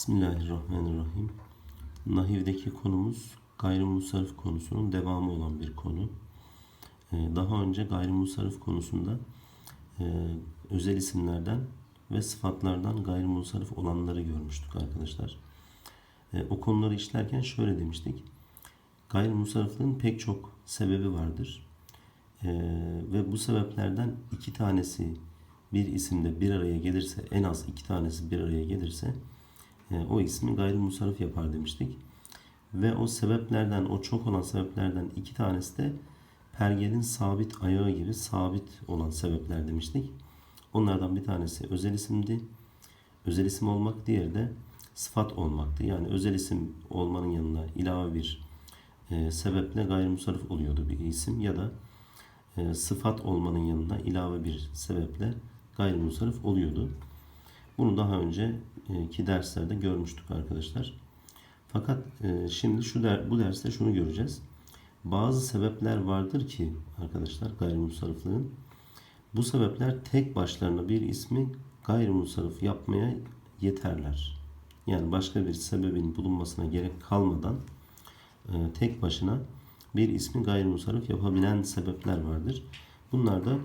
Bismillahirrahmanirrahim. Nahivdeki konumuz gayrimusarif konusunun devamı olan bir konu. Ee, Daha önce gayrimusarif konusunda e, özel isimlerden ve sıfatlardan gayrimusarif olanları görmüştük arkadaşlar. E, O konuları işlerken şöyle demiştik. Gayrimusarifliğin pek çok sebebi vardır. E, Ve bu sebeplerden iki tanesi bir isimde bir araya gelirse, en az iki tanesi bir araya gelirse o ismi gayrimusarif yapar demiştik. Ve o sebeplerden, o çok olan sebeplerden iki tanesi de pergelin sabit ayağı gibi sabit olan sebepler demiştik. Onlardan bir tanesi özel isimdi. Özel isim olmak, diğeri de sıfat olmaktı. Yani özel isim olmanın yanına ilave bir e, sebeple gayrimusarif oluyordu bir isim ya da e, sıfat olmanın yanına ilave bir sebeple gayrimusarif oluyordu. Bunu daha önceki derslerde görmüştük arkadaşlar. Fakat e, şimdi şu der, bu derste şunu göreceğiz. Bazı sebepler vardır ki arkadaşlar gayrimusariflığın bu sebepler tek başlarına bir ismi gayrimusarif yapmaya yeterler. Yani başka bir sebebin bulunmasına gerek kalmadan e, tek başına bir ismi gayrimusarif yapabilen sebepler vardır. Bunlar da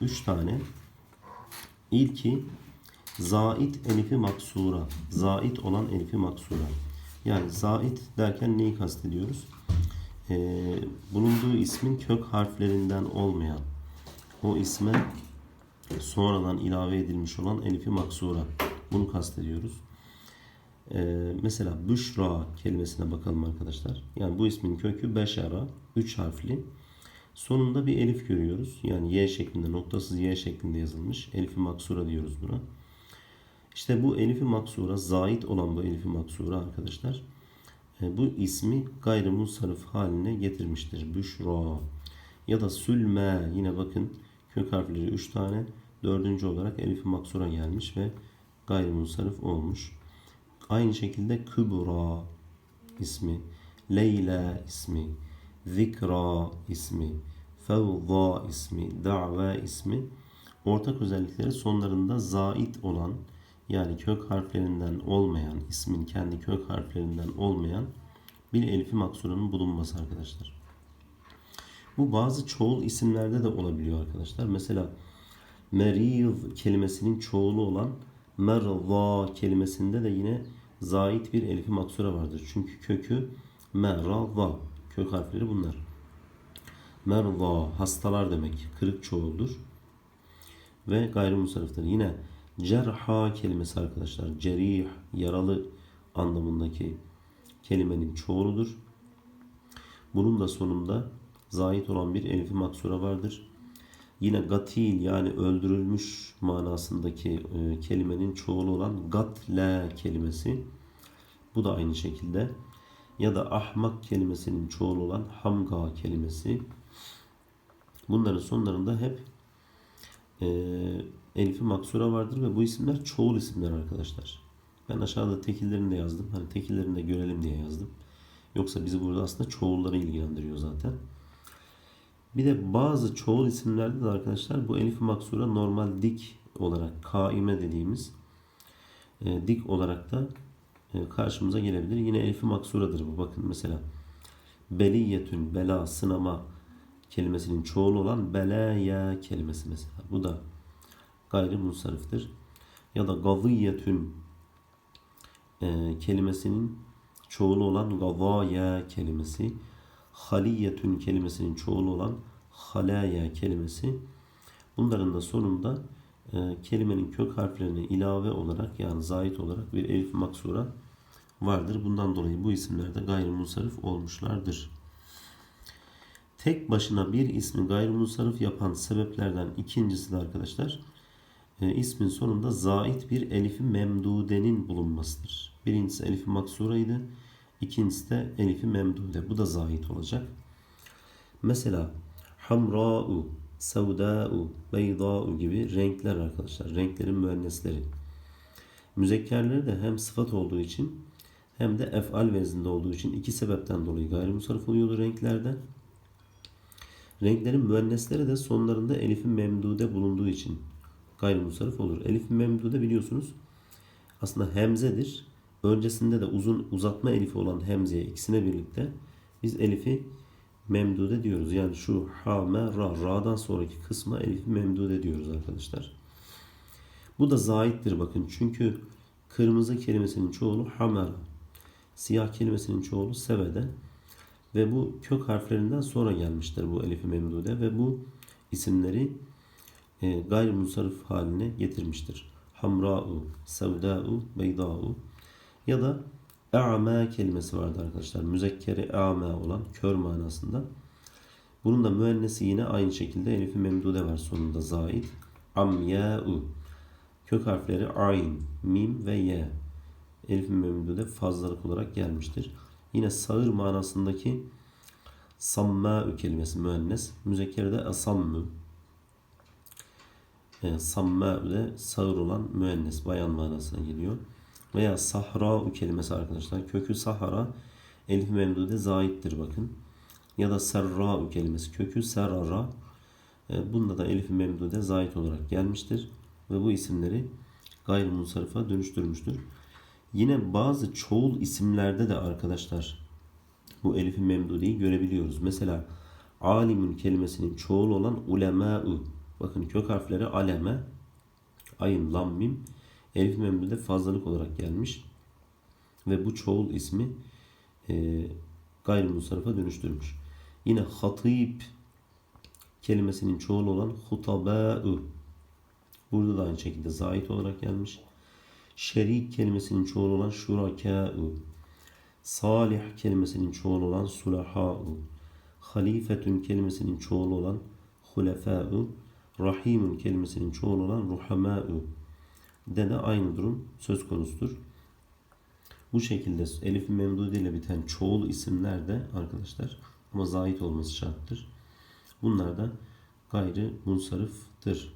3 tane. İlki zait elifi maksura. Zait olan elifi maksura. Yani zait derken neyi kastediyoruz? Ee, bulunduğu ismin kök harflerinden olmayan o isme sonradan ilave edilmiş olan elifi maksura. Bunu kastediyoruz. Ee, mesela Büşra kelimesine bakalım arkadaşlar. Yani bu ismin kökü Beşara. 3 harfli. Sonunda bir elif görüyoruz. Yani Y şeklinde, noktasız Y şeklinde yazılmış. Elifi maksura diyoruz buna. İşte bu elifi maksura, zait olan bu elifi maksura arkadaşlar e, bu ismi gayrimusarif haline getirmiştir. Büşra ya da sülme yine bakın kök harfleri 3 tane. Dördüncü olarak elifi maksura gelmiş ve gayrimusarif olmuş. Aynı şekilde Kübra ismi, Leyla ismi, Zikra ismi, Fevza ismi, Da'va ismi ortak özellikleri sonlarında zait olan yani kök harflerinden olmayan, ismin kendi kök harflerinden olmayan bir elifi maksuranın bulunması arkadaşlar. Bu bazı çoğul isimlerde de olabiliyor arkadaşlar. Mesela meriz kelimesinin çoğulu olan merza kelimesinde de yine zait bir elifi maksura vardır. Çünkü kökü merza. Kök harfleri bunlar. Merza hastalar demek. Kırık çoğuldur. Ve gayrimusariftir. Yine cerha kelimesi arkadaşlar. Cerih, yaralı anlamındaki kelimenin çoğuludur. Bunun da sonunda zait olan bir elifi maksura vardır. Yine gatil yani öldürülmüş manasındaki e, kelimenin çoğulu olan gatle kelimesi. Bu da aynı şekilde. Ya da ahmak kelimesinin çoğulu olan hamga kelimesi. Bunların sonlarında hep e, elifi maksura vardır ve bu isimler çoğul isimler arkadaşlar. Ben aşağıda tekillerini de yazdım. Hani tekillerini de görelim diye yazdım. Yoksa bizi burada aslında çoğulları ilgilendiriyor zaten. Bir de bazı çoğul isimlerde de arkadaşlar bu elif maksura normal dik olarak kaime dediğimiz e, dik olarak da e, karşımıza gelebilir. Yine elif maksuradır bu. Bakın mesela beliyetün bela sınama kelimesinin çoğulu olan belaya kelimesi mesela. Bu da gayri munsariftir. Ya da gaviyetün e, kelimesinin çoğulu olan gavaya kelimesi, haliyetün kelimesinin çoğulu olan halaya kelimesi. Bunların da sonunda e, kelimenin kök harflerine ilave olarak yani zait olarak bir elif maksura vardır. Bundan dolayı bu isimler de gayrimusarif olmuşlardır. Tek başına bir ismi gayrimusarif yapan sebeplerden ikincisi de arkadaşlar e, ismin sonunda zait bir elifi memdudenin bulunmasıdır. Birincisi elifi maksuraydı. İkincisi de elifi memdude. Bu da zait olacak. Mesela hamra'u, sevda'u, beyda'u gibi renkler arkadaşlar. Renklerin müennesleri. Müzekkerleri de hem sıfat olduğu için hem de efal vezninde olduğu için iki sebepten dolayı gayrimusarif oluyordu renklerde. Renklerin müennesleri de sonlarında elifin memdude bulunduğu için gayrimusarif olur. Elif memdude biliyorsunuz aslında hemzedir. öncesinde de uzun uzatma elifi olan hemzeye ikisine birlikte biz elifi memdude diyoruz. Yani şu ha, me, ra, ra'dan sonraki kısma elifi memdude diyoruz arkadaşlar. Bu da zaittir bakın. Çünkü kırmızı kelimesinin çoğulu hamera. Siyah kelimesinin çoğulu sevede. Ve bu kök harflerinden sonra gelmiştir bu elifi memdude ve bu isimleri e, gayrimusarrif haline getirmiştir. Hamra'u, sevda'u, beyda'u ya da e'ame kelimesi vardı arkadaşlar. Müzekkeri e'ame olan kör manasında. Bunun da müennesi yine aynı şekilde elifi memdude var sonunda zaid. Amya'u. Kök harfleri ayn, mim ve ye. Elif memdude fazlalık olarak gelmiştir. Yine sağır manasındaki sammâ'ü kelimesi müennes. Müzekkerde asammü. E, sammâ'ü de sağır olan müennes, bayan manasına geliyor. Veya sahra'u kelimesi arkadaşlar. Kökü sahara elif memdude zaittir bakın. Ya da serra'u kelimesi. Kökü serara. E, bunda da elif memdude zait olarak gelmiştir. Ve bu isimleri gayrimunsarifa dönüştürmüştür. Yine bazı çoğul isimlerde de arkadaşlar bu elif-i memdudeyi görebiliyoruz. Mesela alimun kelimesinin çoğul olan ulemâ'u. Bakın kök harfleri aleme, ayın, lam, mim, elif-i memdude fazlalık olarak gelmiş. Ve bu çoğul ismi e, gayrimusarifa dönüştürmüş. Yine hatib kelimesinin çoğul olan hutabâ'u. Burada da aynı şekilde zait olarak gelmiş. Şerik kelimesinin çoğulu olan şurakâ'u. Salih kelimesinin çoğulu olan sulahâ'u. Halifetün kelimesinin çoğulu olan hulefâ'u. Rahimun kelimesinin çoğulu olan ruhamâ'u. De de aynı durum söz konusudur. Bu şekilde elif memdude ile biten çoğul isimler de arkadaşlar ama zait olması şarttır. Bunlar da gayri munsarıftır.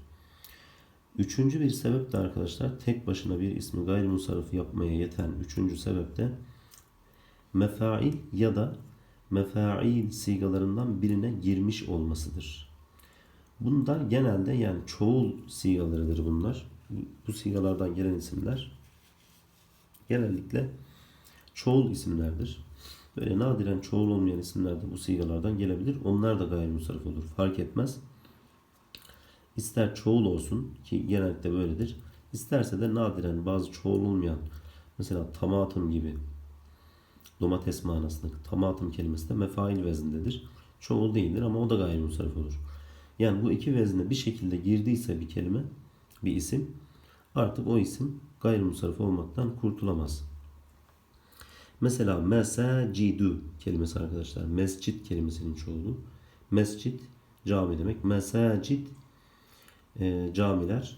Üçüncü bir sebep de arkadaşlar tek başına bir ismi gayrimusarrif yapmaya yeten üçüncü sebep de mefail ya da mefail sigalarından birine girmiş olmasıdır. Bunlar genelde yani çoğul sigalarıdır bunlar. Bu sigalardan gelen isimler genellikle çoğul isimlerdir. Böyle nadiren çoğul olmayan isimler de bu sigalardan gelebilir. Onlar da gayrimusarrif olur. Fark etmez. İster çoğul olsun ki genellikle böyledir. İsterse de nadiren bazı çoğul olmayan mesela tamatım gibi domates manasında tamatım kelimesi de mefail vezindedir. Çoğul değildir ama o da gayrimusarrif olur. Yani bu iki vezne bir şekilde girdiyse bir kelime, bir isim artık o isim gayrimusarrif olmaktan kurtulamaz. Mesela mesacidu kelimesi arkadaşlar. Mescit kelimesinin çoğulu. Mescit cami demek. Mesacid e, camiler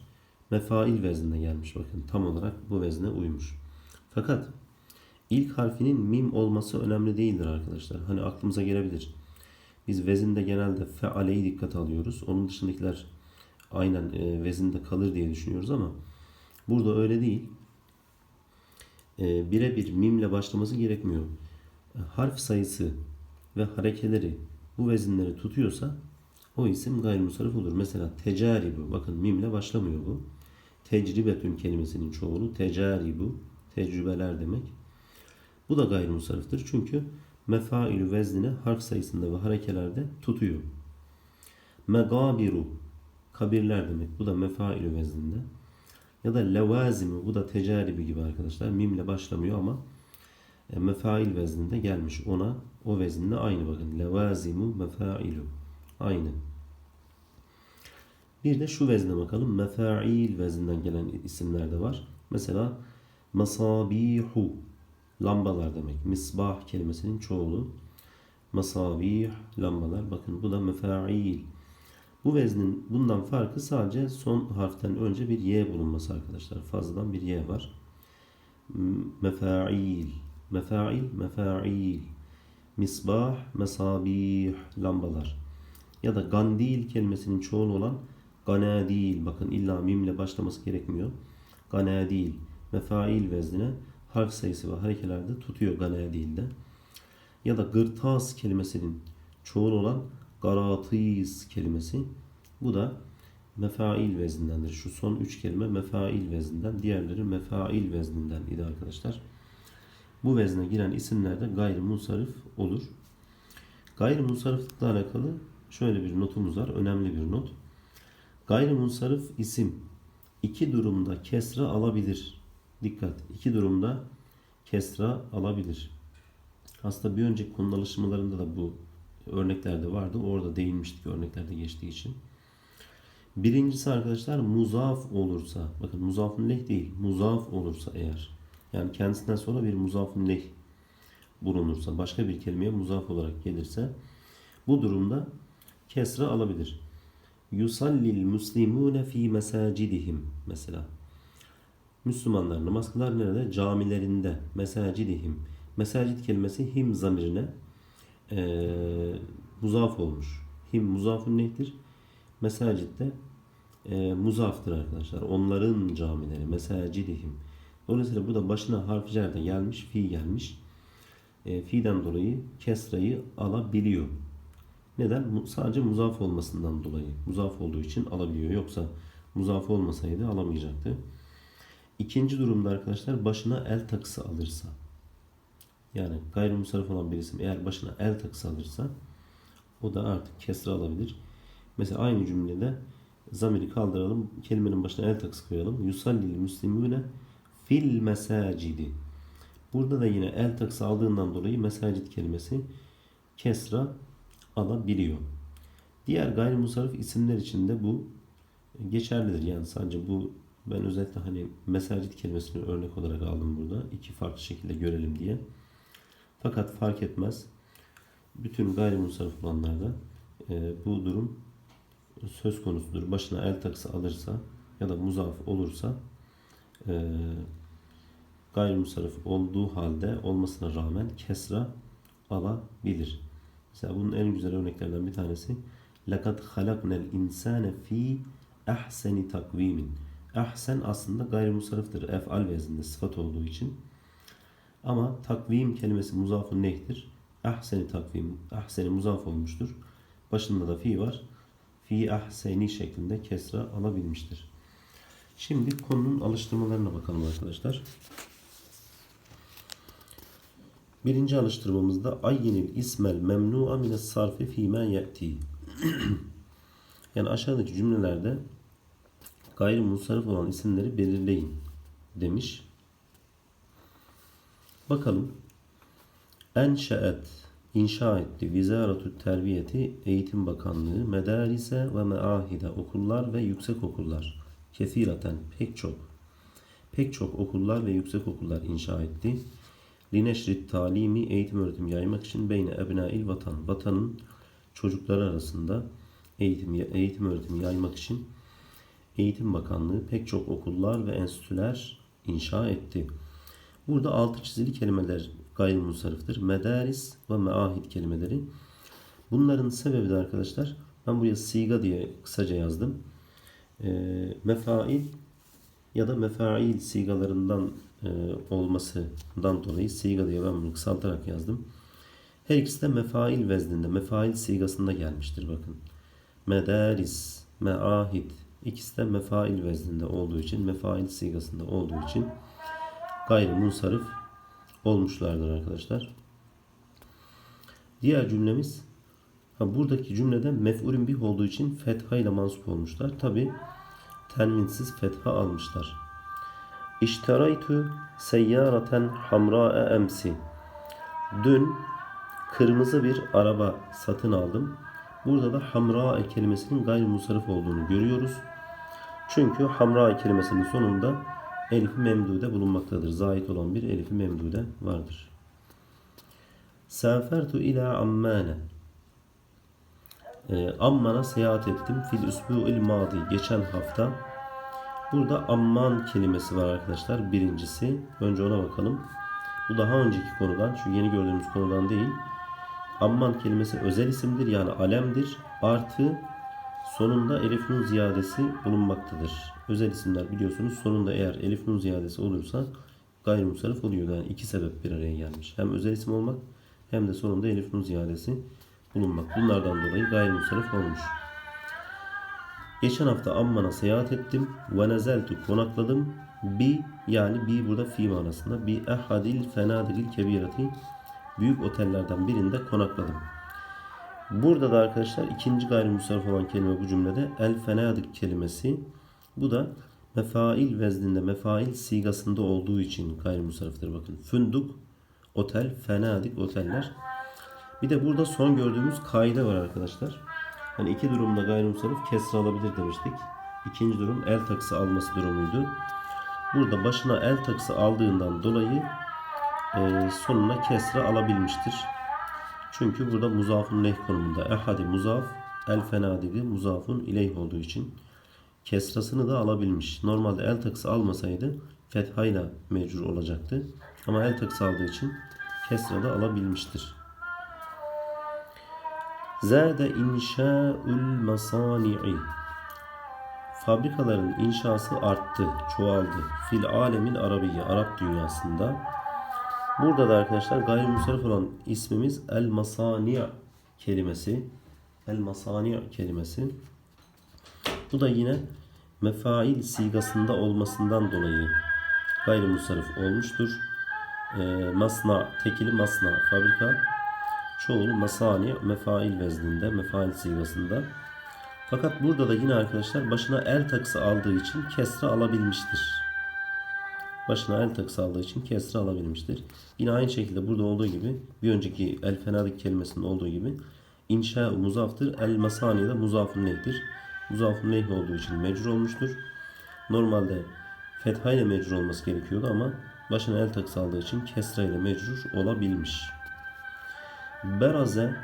mefail veznine gelmiş. Bakın tam olarak bu vezne uymuş. Fakat ilk harfinin mim olması önemli değildir arkadaşlar. Hani aklımıza gelebilir. Biz vezinde genelde fealeyi dikkate alıyoruz. Onun dışındakiler aynen e, vezinde kalır diye düşünüyoruz ama burada öyle değil. E, birebir mimle başlaması gerekmiyor. Harf sayısı ve harekeleri bu vezinleri tutuyorsa o isim gayrimusarif olur. Mesela tecaribu. Bakın mimle başlamıyor bu. Tecribetün kelimesinin çoğulu tecaribu. Tecrübeler demek. Bu da gayrimusariftir. Çünkü mefailü veznine harf sayısında ve harekelerde tutuyor. Megabiru kabirler demek. Bu da mefailü vezninde. Ya da levazimi bu da tecaribi gibi arkadaşlar. Mimle başlamıyor ama e, mefail vezninde gelmiş. Ona o vezninde aynı bakın. Levazimu mefailu. Aynı. Bir de şu vezne bakalım. Mefail vezninden gelen isimler de var. Mesela masabihu lambalar demek. Misbah kelimesinin çoğulu. Masabih lambalar. Bakın bu da mefail. Bu veznin bundan farkı sadece son harften önce bir y bulunması arkadaşlar. Fazladan bir y var. Mefail. Mefail, mefail. Misbah, mesabih, lambalar. Ya da gandil kelimesinin çoğulu olan ganadil. Bakın illa mimle başlaması gerekmiyor. Ganadil. Mefail veznine harf sayısı ve harekelerde tutuyor ganadilde. Ya da gırtas kelimesinin çoğulu olan garatiz kelimesi. Bu da mefail veznindendir. Şu son üç kelime mefail vezninden. Diğerleri mefail vezninden idi arkadaşlar. bu vezne giren isimler de gayrimusarif olur. Gayrimusariflikle alakalı şöyle bir notumuz var. Önemli bir not. Gayrimusarif isim iki durumda kesra alabilir. Dikkat. iki durumda kesra alabilir. Aslında bir önceki konu alıştırmalarında da bu örneklerde vardı. Orada değinmiştik örneklerde geçtiği için. Birincisi arkadaşlar muzaf olursa, bakın muzafın leh değil, muzaf olursa eğer, yani kendisinden sonra bir muzafın leh bulunursa, başka bir kelimeye muzaf olarak gelirse, bu durumda kesra alabilir. Yusallil muslimune fi mesacidihim mesela. Müslümanlar namaz kılar nerede? Camilerinde. Mesacidihim. Mesacid kelimesi him zamirine eee muzaf olmuş. Him muzafun neydir? Mesacitte e, muzaftır arkadaşlar. Onların camileri. Mesacidihim. Dolayısıyla burada başına harf de gelmiş. Fi gelmiş. E, fi'den dolayı kesrayı alabiliyor. Neden? Sadece muzaf olmasından dolayı. Muzaf olduğu için alabiliyor. Yoksa muzaf olmasaydı alamayacaktı. İkinci durumda arkadaşlar başına el takısı alırsa yani gayrimusarif olan bir isim eğer başına el takısı alırsa o da artık kesra alabilir. Mesela aynı cümlede zamiri kaldıralım. Kelimenin başına el takısı koyalım. Yusallil müslimune fil mesacidi. Burada da yine el takısı aldığından dolayı mesacid kelimesi kesra alabiliyor. Diğer gayrimusarif isimler için de bu geçerlidir. Yani sadece bu ben özellikle hani mesacid kelimesini örnek olarak aldım burada. iki farklı şekilde görelim diye. Fakat fark etmez. Bütün gayrimusarif olanlarda e, bu durum söz konusudur. Başına el takısı alırsa ya da muzaf olursa e, gayrimusarif olduğu halde olmasına rağmen kesra alabilir. Mesela bunun en güzel örneklerinden bir tanesi لَقَدْ خَلَقْنَا الْاِنْسَانَ ف۪ي اَحْسَنِ takvimin. Ahsen aslında gayrimusariftir. Ef'al vezninde sıfat olduğu için. Ama takvim kelimesi muzafun nehtir. Ahseni takvim, ahseni muzaf olmuştur. Başında da fi var. Fi ahseni şeklinde kesra alabilmiştir. Şimdi konunun alıştırmalarına bakalım arkadaşlar. Birinci alıştırmamızda ayyinil ismel memnu'a mines sarfi fîmâ ye'ti. yani aşağıdaki cümlelerde gayrimusarif olan isimleri belirleyin demiş. Bakalım. Enşeet inşa etti. Vizaratü Terbiyeti Eğitim Bakanlığı medarise ve meahide okullar ve yüksek okullar. Kesiraten pek çok. Pek çok okullar ve yüksek okullar inşa etti. Lineşrit talimi eğitim öğretim yaymak için beyne ebnail vatan. Vatanın çocukları arasında eğitim, eğitim öğretimi yaymak için Eğitim Bakanlığı pek çok okullar ve enstitüler inşa etti. Burada altı çizili kelimeler gayrimusariftir. Medaris ve meahid kelimeleri. Bunların sebebi de arkadaşlar ben buraya siga diye kısaca yazdım. E, mefail ya da mefail sigalarından e, olmasından dolayı siga diye ben bunu kısaltarak yazdım. Her ikisi de mefail vezninde, mefail sigasında gelmiştir bakın. Medaris, meahid ikisi de mefail vezninde olduğu için, mefail sigasında olduğu için gayrimunsarif olmuşlardır arkadaşlar. Diğer cümlemiz ha, buradaki cümlede mef'ulün bih olduğu için fetha ile mansup olmuşlar. Tabi tenvinsiz fetha almışlar. İşteraytu seyyaraten hamra'a emsi. Dün kırmızı bir araba satın aldım. Burada da hamra kelimesinin gayrimusarif olduğunu görüyoruz. Çünkü hamra kelimesinin sonunda elif memdude bulunmaktadır. Zahit olan bir elif memdude vardır. Safertu ila ammane. E, Amman'a seyahat ettim. Fil üsbu'il madi. Geçen hafta. Burada amman kelimesi var arkadaşlar. Birincisi. Önce ona bakalım. Bu daha önceki konudan. Şu yeni gördüğümüz konudan değil. Amman kelimesi özel isimdir. Yani alemdir. Artı sonunda elif nun ziyadesi bulunmaktadır. Özel isimler biliyorsunuz sonunda eğer elif nun ziyadesi olursa gayrimusarif oluyor. Yani iki sebep bir araya gelmiş. Hem özel isim olmak hem de sonunda elif nun ziyadesi bulunmak. Bunlardan dolayı gayrimusarif olmuş. Geçen hafta Amman'a seyahat ettim. Ve nezeltu konakladım. Bi yani bi burada fi manasında. Bi ehadil fenadilil kebirati büyük otellerden birinde konakladım. Burada da arkadaşlar ikinci gayrimusarraf olan kelime bu cümlede el fenadik kelimesi. Bu da mefail vezninde, mefail sigasında olduğu için gayrimusarraftır. Bakın fünduk, otel, fenadik oteller. Bir de burada son gördüğümüz kaide var arkadaşlar. Hani iki durumda gayrimusarraf kesra alabilir demiştik. İkinci durum el takısı alması durumuydu. Burada başına el takısı aldığından dolayı e, sonuna kesra alabilmiştir. Çünkü burada muzafun leh konumunda. Ehadi muzaf, el fenadigi muzafun ileyh olduğu için kesrasını da alabilmiş. Normalde el takısı almasaydı fethayla mecrur olacaktı. Ama el takısı aldığı için kesra da alabilmiştir. Zade inşaül masani'i Fabrikaların inşası arttı, çoğaldı. Fil alemin arabiyi, Arap dünyasında. Burada da arkadaşlar gayrimusarrif olan ismimiz el masani' kelimesi. El masani' kelimesi. Bu da yine mefail sigasında olmasından dolayı gayrimusarrif olmuştur. E, masna, tekili masna, fabrika. Çoğulu masani, mefail vezninde, mefail sigasında. Fakat burada da yine arkadaşlar başına el takısı aldığı için kesra alabilmiştir. Başına el takısı aldığı için kesra alabilmiştir. Yine aynı şekilde burada olduğu gibi bir önceki el fenadik kelimesinin olduğu gibi inşa muzaftır. El masani de muzafun lehtir. Muzafun leh olduğu için mecrur olmuştur. Normalde fetha ile mecrur olması gerekiyordu ama başına el takısı aldığı için kesra ile mecrur olabilmiş. Beraze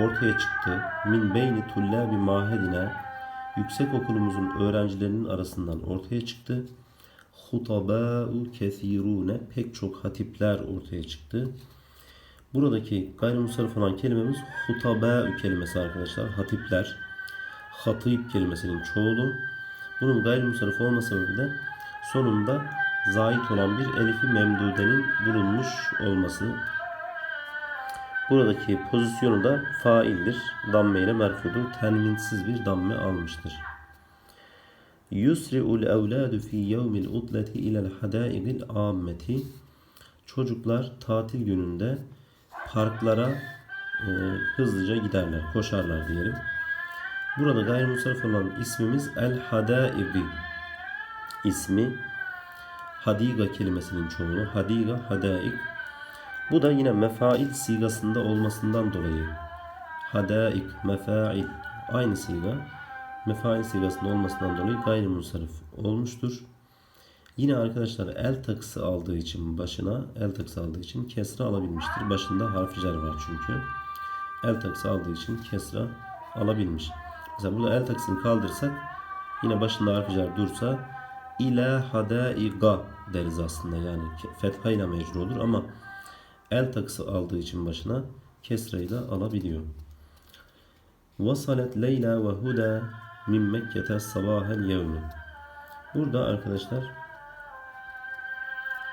ortaya çıktı. Min beyni tullabi mahedine yüksek okulumuzun öğrencilerinin arasından ortaya çıktı. Hutabâ'u kethirûne pek çok hatipler ortaya çıktı. Buradaki gayrimusarrif olan kelimemiz hutabâ'u kelimesi arkadaşlar. Hatipler. Hatip kelimesinin çoğulu. Bunun gayrimusarrif olma sebebi de sonunda zait olan bir elifi memdudenin bulunmuş olması Buradaki pozisyonu da faildir. Damme ile merfudur. Tenvinsiz bir damme almıştır. Yusri'ul evladu fi yevmil utleti ilel hadaigil ammeti Çocuklar tatil gününde parklara e, hızlıca giderler, koşarlar diyelim. Burada gayrimusarrif olan ismimiz el hadaigi ismi hadiga kelimesinin çoğulu. Hadiga, hadaik bu da yine mefail sigasında olmasından dolayı hadaik, mefail aynı siga mefail sigasında olmasından dolayı gayrimusarif olmuştur. Yine arkadaşlar el takısı aldığı için başına el takısı aldığı için kesra alabilmiştir. Başında harf cer var çünkü. El takısı aldığı için kesra alabilmiş. Mesela burada el takısını kaldırsak yine başında harf cer dursa ila hadaiga deriz aslında yani fetha ile mecrur olur ama el takısı aldığı için başına kesreyi de alabiliyor. Vasalet Leyla ve Huda min Mekke'te sabahel yevmi. Burada arkadaşlar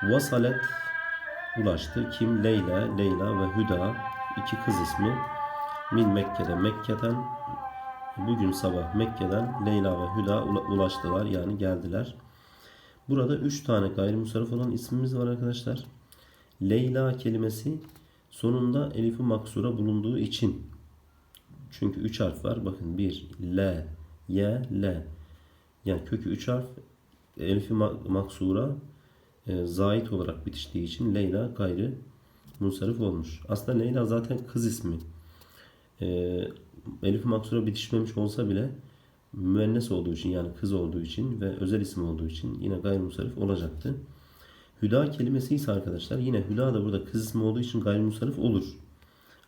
Vasalet ulaştı. Kim? Leyla, Leyla ve Huda iki kız ismi min Mekke'de Mekke'den bugün sabah Mekke'den Leyla ve Huda ulaştılar yani geldiler. Burada üç tane gayrimusarraf olan ismimiz var arkadaşlar. Leyla kelimesi sonunda elifi maksura bulunduğu için. Çünkü üç harf var. Bakın bir, L, Y, L. Yani kökü üç harf elifi maksura e, zait olarak bitiştiği için Leyla gayrı munsarif olmuş. Aslında Leyla zaten kız ismi. E, elif maksura bitişmemiş olsa bile müennes olduğu için yani kız olduğu için ve özel isim olduğu için yine gayrimusarif olacaktı. Hüda kelimesi ise arkadaşlar yine hüda da burada kız ismi olduğu için gayrimusarif olur.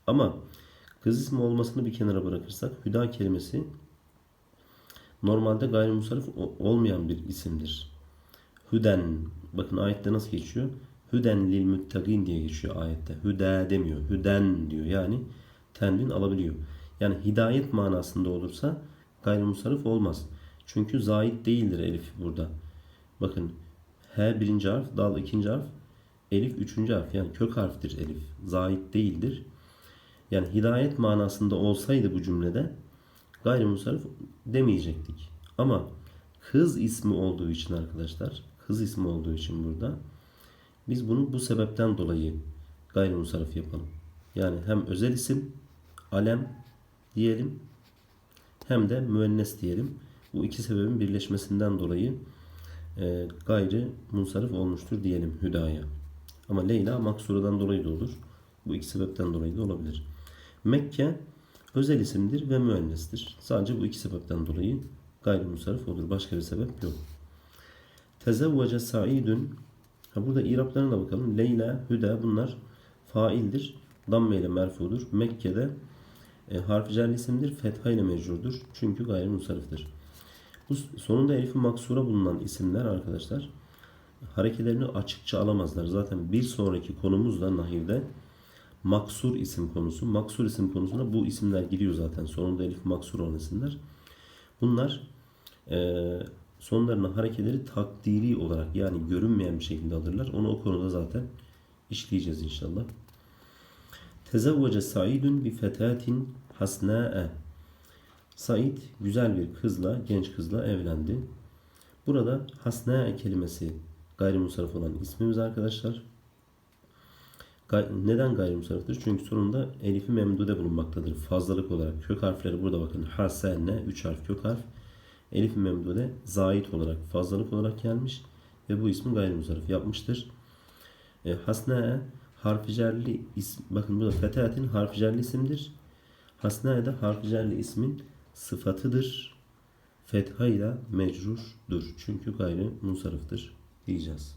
Ama kız ismi olmasını bir kenara bırakırsak hüda kelimesi normalde gayrimusarif olmayan bir isimdir. Hüden bakın ayette nasıl geçiyor? Hüden lil muttagin diye geçiyor ayette. Hüda demiyor. Hüden diyor. Yani tenvin alabiliyor. Yani hidayet manasında olursa gayrimusarif olmaz. Çünkü zait değildir elif burada. Bakın H birinci harf, dal ikinci harf, elif üçüncü harf. Yani kök harftir elif. Zait değildir. Yani hidayet manasında olsaydı bu cümlede gayrimusarif demeyecektik. Ama kız ismi olduğu için arkadaşlar kız ismi olduğu için burada biz bunu bu sebepten dolayı gayrimusarrif yapalım. Yani hem özel isim alem diyelim hem de müennes diyelim. Bu iki sebebin birleşmesinden dolayı e, gayri munsarif olmuştur diyelim Hüda'ya. Ama Leyla maksuradan dolayı da olur. Bu iki sebepten dolayı da olabilir. Mekke özel isimdir ve müennestir. Sadece bu iki sebepten dolayı gayrimusarif olur. Başka bir sebep yok. Tezevvece Saidun ha burada iraplarına da bakalım. Leyla, Hüda bunlar faildir. Damme ile merfudur. Mekke'de e, harf cerli isimdir. Fetha ile mecrurdur. Çünkü gayrimusariftir. Bu sonunda elifi maksura bulunan isimler arkadaşlar harekelerini açıkça alamazlar. Zaten bir sonraki konumuz da nahivde maksur isim konusu. Maksur isim konusuna bu isimler giriyor zaten. Sonunda elif maksur olan isimler. Bunlar e, sonlarına harekeleri takdiri olarak yani görünmeyen bir şekilde alırlar. Onu o konuda zaten işleyeceğiz inşallah. Tezevvece Saidun bi fetatin hasna'e. Said güzel bir kızla, genç kızla evlendi. Burada hasna'e kelimesi gayrimusarif olan ismimiz arkadaşlar. Neden gayrimusariftir? Çünkü sonunda elifi memdude bulunmaktadır. Fazlalık olarak kök harfleri burada bakın. Hasene 3 harf kök harf. Elif memdude zait olarak fazlalık olarak gelmiş ve bu ismi gayrimusarif yapmıştır. E, hasne harfi cerli isim bakın burada fetatin harfi cerli isimdir. Hasne de harfi cerli ismin sıfatıdır. Fetha ile mecrurdur. Çünkü gayri munsarıftır diyeceğiz.